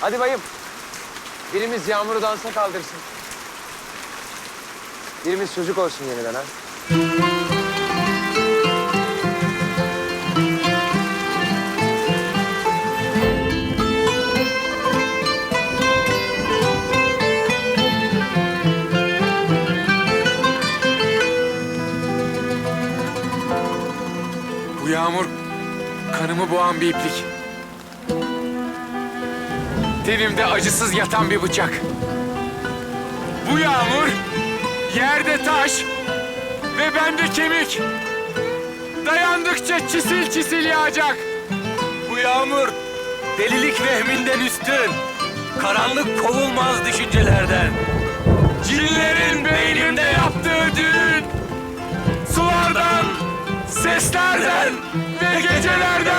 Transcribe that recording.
Hadi bayım. Birimiz Yağmur'u dansa kaldırsın. Birimiz çocuk olsun yeniden ha. Bu yağmur kanımı boğan bir iplik. Tenimde acısız yatan bir bıçak. Bu yağmur yerde taş ve bende kemik. Dayandıkça çisil çisil yağacak. Bu yağmur delilik vehminden üstün. Karanlık kovulmaz düşüncelerden. Cinlerin beynimde yaptığı düğün. Sulardan, seslerden ve gecelerden.